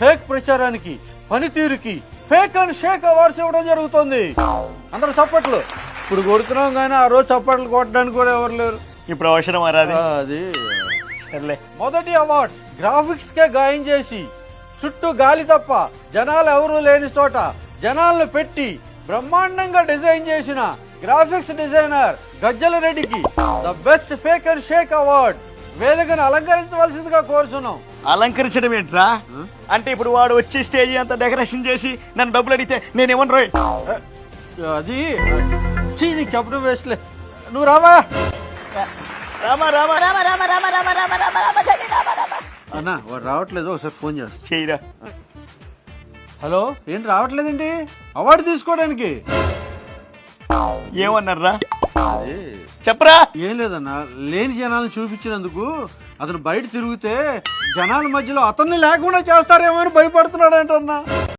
Fake ప్రచారానికి పనితీరుకి fake and shake awards ఇవ్వడం జరుగుతుంది. అందరూ చప్పట్లు. ఇప్పుడు కొడుతున్నాం కానీ ఆ రోజు చప్పట్లు కొట్టడానికి కూడా ఎవరు లేరు. ఇప్పుడు అవసరం అది. మొదటి అవార్డ్ గ్రాఫిక్స్ కే గాయం చేసి చుట్టూ గాలి తప్ప జనాలు ఎవరూ లేని చోట జనాలను పెట్టి బ్రహ్మాండంగా డిజైన్ చేసిన గ్రాఫిక్స్ డిజైనర్ గజ్జల రెడ్డికి the best fake and shake award. వేదికను అలంకరించవలసిందిగా కోరుచున్నాం అలంకరించడం ఏంట్రా అంటే ఇప్పుడు వాడు వచ్చి స్టేజ్ అంతా డెకరేషన్ చేసి నన్ను డబ్బులు అడిగితే నేనేమని రోయ్ అది చీ నీకు చెప్పడం వేస్ట్లే నువ్వు రావా రామా రామా రామ రామ రామ రామ రామ రామ రామ తండ్రి రామ రామ అన్న వాడు రావట్లేదు ఒకసారి ఫోన్ చేస్తా చేయరా హలో ఏంటి రావట్లేదండి అవార్డు తీసుకోవడానికి ఏమన్నారా చెప్పరా? ఏం లేదన్నా లేని జనాలను చూపించినందుకు అతను బయట తిరిగితే జనాల మధ్యలో అతన్ని లేకుండా చేస్తారేమో అని భయపడుతున్నాడంటన్నా.